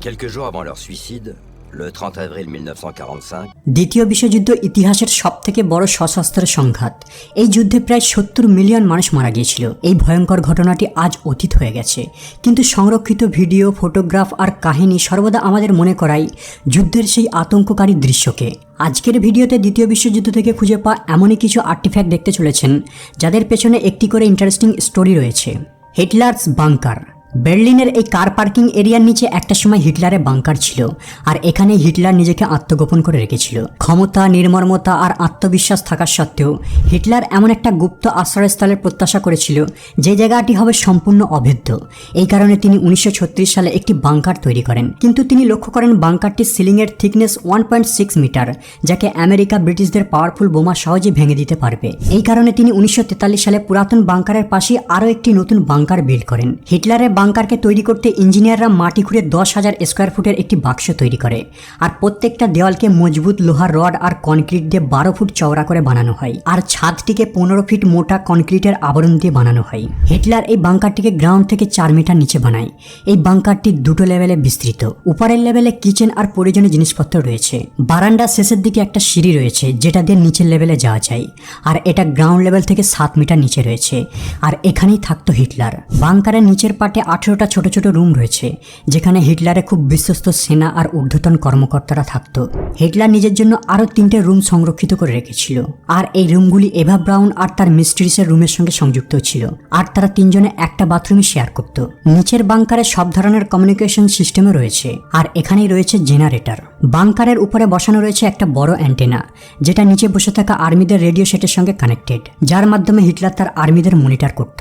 Quelques jours avant leur suicide, le 30 avril 1945, দ্বিতীয় বিশ্বযুদ্ধ ইতিহাসের সবথেকে বড় সশস্ত্র সংঘাত। এই যুদ্ধে প্রায় সত্তর মিলিয়ন মানুষ মারা গিয়েছিল। এই ভয়ঙ্কর ঘটনাটি আজ অতীত হয়ে গেছে। কিন্তু সংরক্ষিত ভিডিও ফটোগ্রাফ আর কাহিনী সর্বদা আমাদের মনে করায় যুদ্ধের সেই আতঙ্ককারী দৃশ্যকে। আজকের ভিডিওতে দ্বিতীয় বিশ্বযুদ্ধ থেকে খুঁজে পাওয়া এমনই কিছু আর্টিফ্যাক্ট দেখতে চলেছেন যাদের পেছনে একটি করে ইন্টারেস্টিং স্টোরি রয়েছে। Hitler's bunker. বার্লিনের এই কার পার্কিং এরিয়ার নিচে একটা সময় হিটলারের বাংকার ছিল আর এখানে হিটলার নিজেকে আত্মগোপন করে রেখেছিল। ক্ষমতা নির্মর্মতা আর আত্মবিশ্বাস থাকা সত্ত্বেও হিটলার এমন একটা গুপ্ত আশ্রয়স্থলের প্রত্যাশা করেছিল যে জায়গাটি হবে সম্পূর্ণ অভেদ্য এই কারণে তিনি উনিশশো ছত্রিশ সালে একটি বাংকার তৈরি করেন। কিন্তু তিনি লক্ষ্য করেন বাংকারটির সিলিংয়ের thickness one point six metre যাকে আমেরিকা ব্রিটিশদের পাওয়ারফুল বোমা সহজে ভেঙে দিতে পারবে। এই কারণে তিনি উনিশশো তেতাল্লিশ সালে পুরাতন বাংকারের পাশে আরও একটি নতুন বাংকার বিল্ড করেন। হিটলারের বাংকারকে তৈরি করতে ইঞ্জিনিয়াররা মাটি খুঁড়ে দশ হাজার স্কোয়ার ফুটের একটি বাক্স তৈরি করে। আর প্রত্যেকটা দেওয়ালকে মজবুত লোহার রড আর কনক্রিট দিয়ে বারো ফুট চওড়া করে বানানো হয়। আর ছাদটিকে পনেরো ফিট মোটা কনক্রিটের আবরণ দিয়ে বানানো হয়। হিটলার এই বাংকারটিকে গ্রাউন্ড থেকে চার মিটার নিচে বানায়। এই বাংকারটি দুটো লেভেলে বিস্তৃত। উপরের লেভেলে কিচেন আর প্রয়োজনীয় জিনিসপত্র রয়েছে। বারান্দা শেষের দিকে একটা সিঁড়ি রয়েছে, যেটা দিয়ে নিচের লেভেলে যাওয়া যায়। আর এটা গ্রাউন্ড লেভেল থেকে সাত মিটার নিচে রয়েছে। আর এখানেই থাকতো হিটলার। বাংকারের নিচের পাটে আঠেরোটা ছোট ছোট রুম রয়েছে, যেখানে হিটলারের খুব বিশ্বস্ত সেনা আর ঊর্ধ্বতন কর্মকর্তারা থাকত। হিটলার নিজের জন্য আরও তিনটে রুম সংরক্ষিত করে রেখেছিল। আর এই রুমগুলি এভা ব্রাউন আর তার মিস্ট্রিসের রুমের সঙ্গে সংযুক্ত ছিল। আর তারা তিনজনে একটা বাথরুমে শেয়ার করত। নিচের বাংকারে সব ধরনের কমিউনিকেশন সিস্টেমও রয়েছে। আর এখানেই রয়েছে জেনারেটর। বাংকারের উপরে বসানো রয়েছে একটা বড় অ্যান্টেনা, যেটা নিচে বসে থাকা আর্মিদের রেডিও সেটের সঙ্গে কানেক্টেড, যার মাধ্যমে হিটলার তার আর্মিদের মনিটর করত।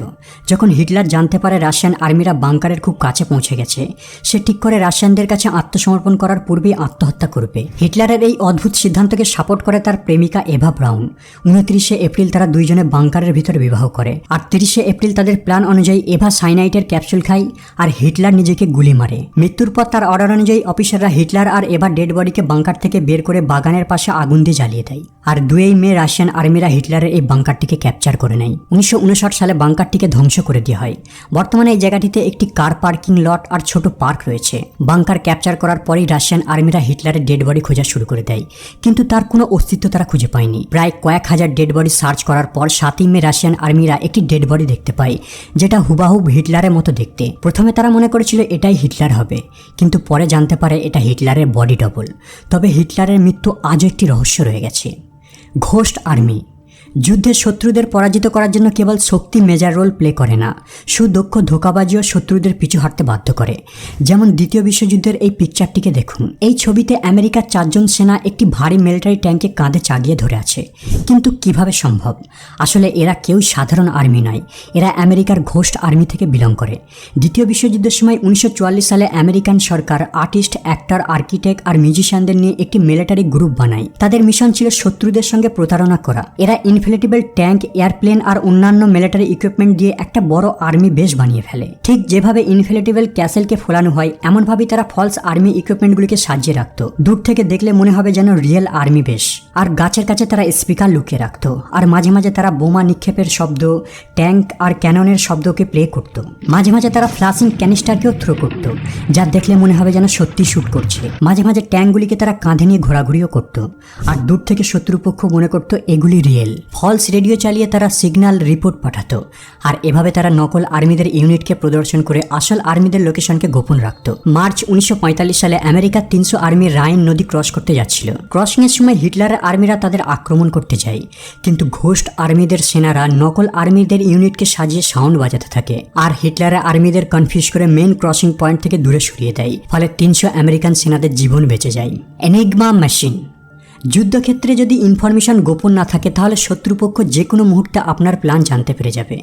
যখন হিটলার জানতে পারে রাশিয়ান আর্মিরা বাংকারের খুব কাছে পৌঁছে গেছে, সে ঠিক করে রাশিয়ানদের কাছে আত্মসমর্পণ করার পূর্বেই আত্মহত্যা করবে। হিটলারের এই অদ্ভুত সিদ্ধান্তকে সাপোর্ট করে তার প্রেমিকা এভা ব্রাউন। উনত্রিশে এপ্রিল তারা দুইজনে বাংকারের ভিতরে বিবাহ করে, আর তিরিশে এপ্রিল তাদের প্ল্যান অনুযায়ী এভা সাইনাইটের ক্যাপসুল খায় আর হিটলার নিজেকে গুলি মারে। মৃত্যুর পর তার অর্ডার অনুযায়ী অফিসাররা হিটলার আর এভা ডেড বডিকে বাংকার থেকে বের করে বাগানের পাশে আগুন দিয়ে জ্বালিয়ে দেয়। আর দুই মে রাশিয়ান আর্মিরা হিটলারের এই বাংকারটিকে ক্যাপচার করে নেয়। উনিশশো উনষাট সালে বাংকারটিকে ধ্বংস করে দেওয়া হয়। বর্তমানে এই জায়গাটিতে একটি কার পার্কিং লট আর ছোট পার্ক রয়েছে। বাংকার ক্যাপচার করার পরেই রাশিয়ান আর্মিরা হিটলারের ডেড বডি খোঁজা শুরু করে দেয়। কিন্তু তার কোনো অস্তিত্ব তারা খুঁজে পায়নি। প্রায় কয়েক হাজার ডেড বডি সার্চ করার পর সাতই মে রাশিয়ান আর্মিরা একটি ডেড বডি দেখতে পায়, যেটা হুবাহুব হিটলারের মতো দেখতে। প্রথমে তারা মনে করেছিল এটাই হিটলার হবে, কিন্তু পরে জানতে পারে এটা হিটলারের বডি ডবল তবে হিটলারের মৃত্যু আজও একটি রহস্য রয়ে গেছে। ঘোস্ট আর্মি যুদ্ধের শত্রুদের পরাজিত করার জন্য কেবল শক্তি মেজার রোল প্লে করে না, সুদক্ষ ধোকাবাজিও শত্রুদের পিছু হাঁটতে বাধ্য করে। যেমন দ্বিতীয় বিশ্বযুদ্ধের এই পিকচারটিকে দেখুন। এই ছবিতে আমেরিকার চারজন সেনা একটি ভারী মিলিটারি ট্যাঙ্কে কাঁধে চাগিয়ে ধরে আছে। কিন্তু কীভাবে সম্ভব? আসলে এরা কেউ সাধারণ আর্মি নয়। এরা আমেরিকার ঘোস্ট আর্মি থেকে বিলং করে। দ্বিতীয় বিশ্বযুদ্ধের সময় উনিশশো চুয়াল্লিশ সালে আমেরিকান সরকার আর্টিস্ট অ্যাক্টর আর্কিটেক্ট আর মিউজিশিয়ানদের নিয়ে একটি মিলিটারি গ্রুপ বানায়। তাদের মিশন ছিল শত্রুদের সঙ্গে প্রতারণা করা। এরা ইনফ্লেটেবল ট্যাঙ্ক, এয়ারপ্লেন আর অন্যান্য মিলিটারি ইকুইপমেন্ট দিয়ে একটা বড় আর্মি বেস বানিয়ে ফেলে। ঠিক যেভাবে ইনফ্লেটেবল ক্যাসেলকে ফোলানো হয়, এমনভাবেই তারা ফলস আর্মি ইকুইপমেন্টগুলিকে সাজিয়ে রাখতো। দূর থেকে দেখলে মনে হবে যেন রিয়েল আর্মি বেস আর গাছের কাছে তারা স্পিকার লুকিয়ে রাখতো। আর মাঝে মাঝে তারা বোমা নিক্ষেপের শব্দ, ট্যাঙ্ক আর ক্যাননের শব্দকে প্লে করত। মাঝে মাঝে তারা ফ্লাশিং ক্যানিস্টারকেও থ্রো করত, যা দেখলে মনে হবে যেন সত্যি শুট করছে। মাঝে মাঝে ট্যাঙ্কগুলিকে তারা কাঁধে নিয়ে ঘোরাঘুরিও করত। আর দূর থেকে শত্রুপক্ষ মনে করত এগুলি রিয়েল। ফলস রেডিও চালিয়ে তারা সিগন্যাল রিপোর্ট পাঠাতো আর এভাবে তারা নকল আর্মিদের ইউনিটকে প্রদর্শন করে আসল আর্মিদের লোকেশনকে গোপন রাখত। মার্চ উনিশশো পঁয়তাল্লিশ সালে আমেরিকার তিনশো আর্মি রাইন নদী ক্রস করতে যাচ্ছিল। ক্রসিংয়ের সময় হিটলারের আর্মিরা তাদের আক্রমণ করতে যায়। কিন্তু ঘোষ্ট আর্মিদের সেনারা নকল আর্মিদের ইউনিটকে সাজিয়ে সাউন্ড বাজাতে থাকে আর হিটলারের আর্মিদের কনফিউজ করে মেন ক্রসিং পয়েন্ট থেকে দূরে সরিয়ে দেয়। ফলে তিনশো আমেরিকান সেনাদের জীবন বেঁচে যায়। এনিগমা মেশিন যুদ্ধক্ষেত্রে যদি ইনফরমেশন গোপন না থাকে, তাহলে শত্রুপক্ষ যে কোনো মুহূর্তে আপনার প্ল্যান জানতে পেরে যাবে।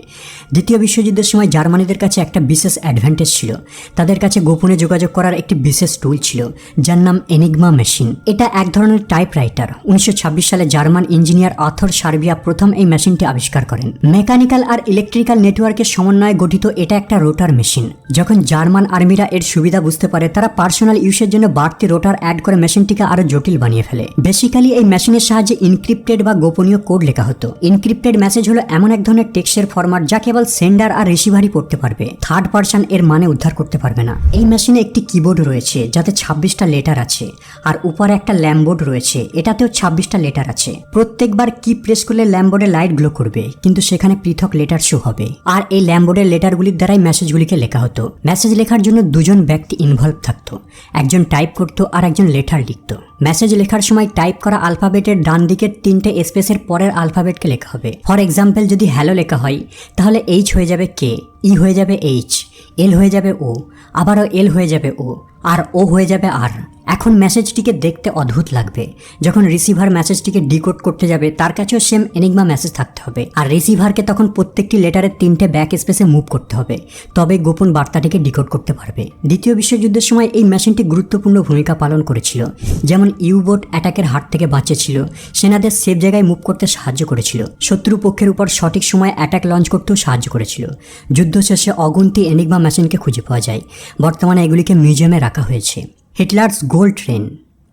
দ্বিতীয় বিশ্বযুদ্ধের সময় জার্মানিদের কাছে একটা বিশেষ অ্যাডভান্টেজ ছিল। তাদের কাছে গোপনে যোগাযোগ করার একটি বিশেষ টুল ছিল, যার নাম এনিগমা মেশিন এটা এক ধরনের টাইপরাইটার উনিশশো ছাব্বিশ সালে জার্মান ইঞ্জিনিয়ার আথর সার্বিয়া প্রথম এই মেশিনটি আবিষ্কার করেন। মেকানিক্যাল আর ইলেকট্রিক্যাল নেটওয়ার্কের সমন্বয়ে গঠিত এটা একটা রোটার মেশিন যখন জার্মান আর্মিরা এর সুবিধা বুঝতে পারে, তারা পার্সোনাল ইউসের জন্য বাড়তি রোটার অ্যাড করে মেশিনটিকে আরও জটিল বানিয়ে ফেলে। বেশি বেসিক্যালি এই মেশিনের সাহায্যে ইনক্রিপ্টেড বা গোপনীয় কোড লেখা হতো। ইনক্রিপ্টেড মেসেজ হলো এমন এক ধরনের টেক্সটের ফরম্যাট যা কেবল সেন্ডার আর রিসিভারই পড়তে পারবে। থার্ড পার্সন এর মানে উদ্ধার করতে পারবে না। এই মেশিনে একটি কিবোর্ড রয়েছে, যাতে ছাব্বিশটা লেটার আছে, আর উপরে একটা ল্যাম্বোর্ড রয়েছে, এটাতেও ছাব্বিশটা লেটার আছে। প্রত্যেকবার কি প্রেস করলে ল্যাম্বোর্ডে লাইট গ্লো করবে, কিন্তু সেখানে পৃথক লেটার শো হবে। আর এই ল্যাম্বোর্ডের লেটারগুলির দ্বারাই মেসেজগুলিকে লেখা হতো। মেসেজ লেখার জন্য দুজন ব্যক্তি ইনভলভ থাকতো। একজন টাইপ করতো আর একজন লেটার লিখতো। মেসেজ লেখার সময় টাইপ করা আলফাবেটের ডান দিকের তিনটে স্পেসের পরের আলফাবেটকে লেখা হবে। ফর এক্সাম্পল যদি হ্যালো লেখা হয়, তাহলে এইচ হয়ে যাবে কে ই হয়ে যাবে এইচ এল হয়ে যাবে ও আবারও এল হয়ে যাবে ও আর ও হয়ে যাবে আর এখন মেসেজটিকে দেখতে অদ্ভুত লাগবে। যখন রিসিভার মেসেজটিকে ডিকোড করতে যাবে, তার কাছেও সেম এনিগমা মেসেজ থাকতে হবে। আর রিসিভারকে তখন প্রত্যেকটি লেটারের তিনটে ব্যাক স্পেসে মুভ করতে হবে। তবে গোপন বার্তাটিকে ডিকোড করতে পারবে। দ্বিতীয় বিশ্বযুদ্ধের সময় এই মেশিনটি গুরুত্বপূর্ণ ভূমিকা পালন করেছিল। যেমন ইউবোট অ্যাটাকের হাত থেকে বাঁচেছিল সেনাদের সেফ জায়গায় মুভ করতে সাহায্য করেছিল। শত্রু পক্ষের উপর সঠিক সময়ে অ্যাটাক লঞ্চ করতেও সাহায্য করেছিল। যুদ্ধ শেষে অগুন্তি এনিগমা মেশিনকে খুঁজে পাওয়া যায়। বর্তমানে এগুলিকে মিউজিয়ামে রাখা হয়েছে। হিটলার্স গোল্ড ট্রেন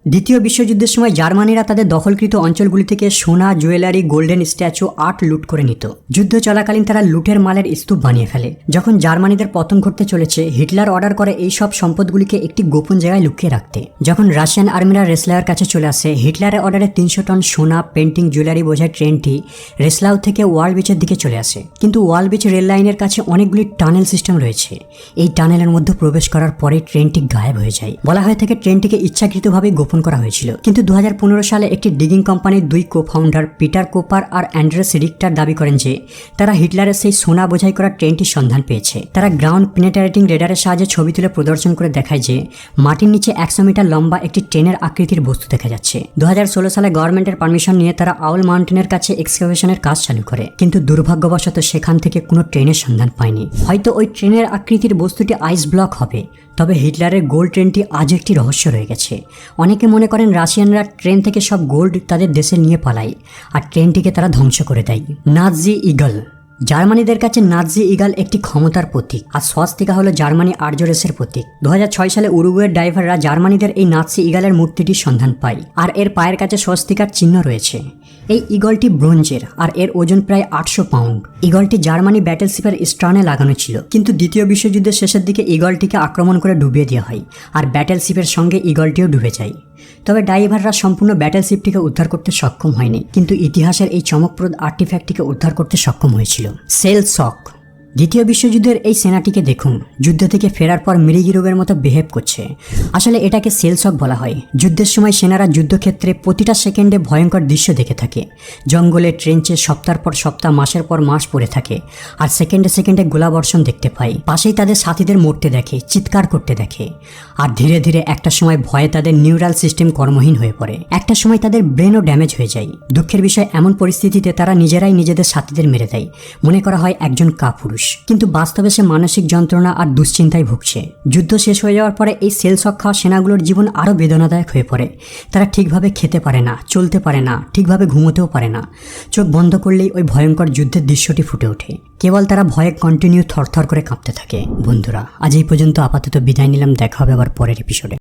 দ্বিতীয় বিশ্বযুদ্ধের সময় জার্মানিরা তাদের দখলকৃত অঞ্চলগুলি থেকে সোনা, জুয়েলারি, গোল্ডেন স্ট্যাচু, আর্ট লুট করে নিত। যুদ্ধ চলাকালীন তারা লুটের মালের স্তূপ বানিয়ে ফেলে। যখন জার্মানিদের পতন ঘটতে চলেছে, হিটলার অর্ডার করে এই সব সম্পদগুলিকে একটি গোপন জায়গায় লুকিয়ে রাখতে। যখন রাশিয়ান আর্মিরা রেসলাওয়ের কাছে চলে আসে, হিটলারের অর্ডারে তিনশো টন সোনা, পেন্টিং, জুয়েলারি বোঝায় ট্রেনটি রেসলাও থেকে ওয়াল বিচের দিকে চলে আসে। কিন্তু ওয়াল বিচ রেল লাইনের কাছে অনেকগুলি টানেল সিস্টেম রয়েছে। এই টানেলের মধ্যে প্রবেশ করার পরে ট্রেনটি গায়েব হয়ে যায়। বলা হয়ে থাকে ট্রেনটিকে ইচ্ছাকৃতভাবে গোপন করা হয়েছিল। কিন্তু দুহাজার পনেরো সালে একটি ডিগিং কোম্পানির দুই কো ফাউন্ডার পিটার কোপার আর অ্যান্ড্রেস রিক্টার দাবি করেন যে, তারা হিটলারের সেই সোনা বোঝাই করা ট্রেনটির সন্ধান পেয়েছে। তারা গ্রাউন্ড পেনেটারেটিং রেডারের সাহায্যে ছবি তুলে প্রদর্শন করে দেখায় যে, মাটির নিচে একশো মিটার লম্বা একটি ট্রেনের আকৃতির বস্তু দেখা যাচ্ছে। দু হাজার ষোলো সালে গভর্নমেন্টের পারমিশন নিয়ে তারা আউল মাউন্টেনের কাছে এক্সকাভেশনের কাজ চালু করে। কিন্তু দুর্ভাগ্যবশত সেখান থেকে কোনো ট্রেনের সন্ধান পায়নি। হয়তো ওই ট্রেনের আকৃতির বস্তুটি আইস ব্লক হবে। তবে হিটলারের গোল্ড ট্রেনটি আজ একটি রহস্য রয়ে গেছে। অনেকে মনে করেন রাশিয়ানরা ট্রেন থেকে সব গোল্ড তাদের দেশে নিয়ে পালায়, আর ট্রেনটিকে তারা ধ্বংস করে দেয়। নাজি ইগল। জার্মানিদের কাছে নাজি ইগাল একটি ক্ষমতার প্রতীক, আর সস্তিকা হলো জার্মানি আর্যরেসের প্রতীক। দু হাজার ছয় সালে উরুগুয়ের ড্রাইভাররা জার্মানিদের এই নাৎসি ইগালের মূর্তিটির সন্ধান পায়, আর এর পায়ের কাছে স্বস্তিকার চিহ্ন রয়েছে। এই ইগলটি ব্রোঞ্জের আর এর ওজন প্রায় আটশো পাউন্ড। ইগলটি জার্মানি ব্যাটেলশিপের স্ট্রানে লাগানো ছিল। কিন্তু দ্বিতীয় বিশ্বযুদ্ধের শেষের দিকে ইগলটিকে আক্রমণ করে ডুবিয়ে দেওয়া হয় আর ব্যাটেলশিপের সঙ্গে ইগলটিও ডুবে যায়। তবে ডাইভাররা সম্পূর্ণ ব্যাটেলশিপটিকে উদ্ধার করতে সক্ষম হয়নি, কিন্তু ইতিহাসের এই চমকপ্রদ আর্টিফ্যাক্টটিকে উদ্ধার করতে সক্ষম হয়েছিল। সেল সক দ্বিতীয় বিশ্বযুদ্ধের এই সেনাটিকে দেখুন, যুদ্ধ থেকে ফেরার পর মৃগী রোগের মতো বিহেভ করছে। আসলে এটাকে সেলসক বলা হয়। যুদ্ধের সময় সেনারা যুদ্ধক্ষেত্রে প্রতিটা সেকেন্ডে ভয়ঙ্কর দৃশ্য দেখে থাকে। জঙ্গলে ট্রেঞ্চে সপ্তাহ পর সপ্তাহ, মাসের পর মাস পড়ে থাকে আর সেকেন্ডে সেকেন্ডে গোলাবর্ষণ দেখতে পায়। পাশেই তাদের সাথীদের মরতে দেখে, চিৎকার করতে দেখে আর ধীরে ধীরে একটা সময় ভয়ে তাদের নিউরাল সিস্টেম কর্মহীন হয়ে পড়ে। একটা সময় তাদের ব্রেনও ড্যামেজ হয়ে যায়। দুঃখের বিষয়, এমন পরিস্থিতিতে তারা নিজেরাই নিজেদের সাথীদের মেরে দেয়। মনে করা হয় একজন কাপুরুষ। কিন্তু বাস্তবে সে মানসিক যন্ত্রণা আর দুশ্চিন্তায় ভুগছে। যুদ্ধ শেষ হয়ে যাওয়ার পরে এই সেল খাওয়া সেনাগুলোর জীবন আরও বেদনাদায়ক হয়ে পড়ে। তারা ঠিকভাবে খেতে পারে না, চলতে পারে না, ঠিকভাবে ঘুমোতেও পারে না। চোখ বন্ধ করলেই ওই ভয়ঙ্কর যুদ্ধের দৃশ্যটি ফুটে ওঠে। কেবল তারা ভয়ে কন্টিনিউ থরথর করে কাঁপতে থাকে। বন্ধুরা, আজ এই পর্যন্ত আপাতত বিদায় নিলাম, দেখা হবে আবার পরের এপিসোডে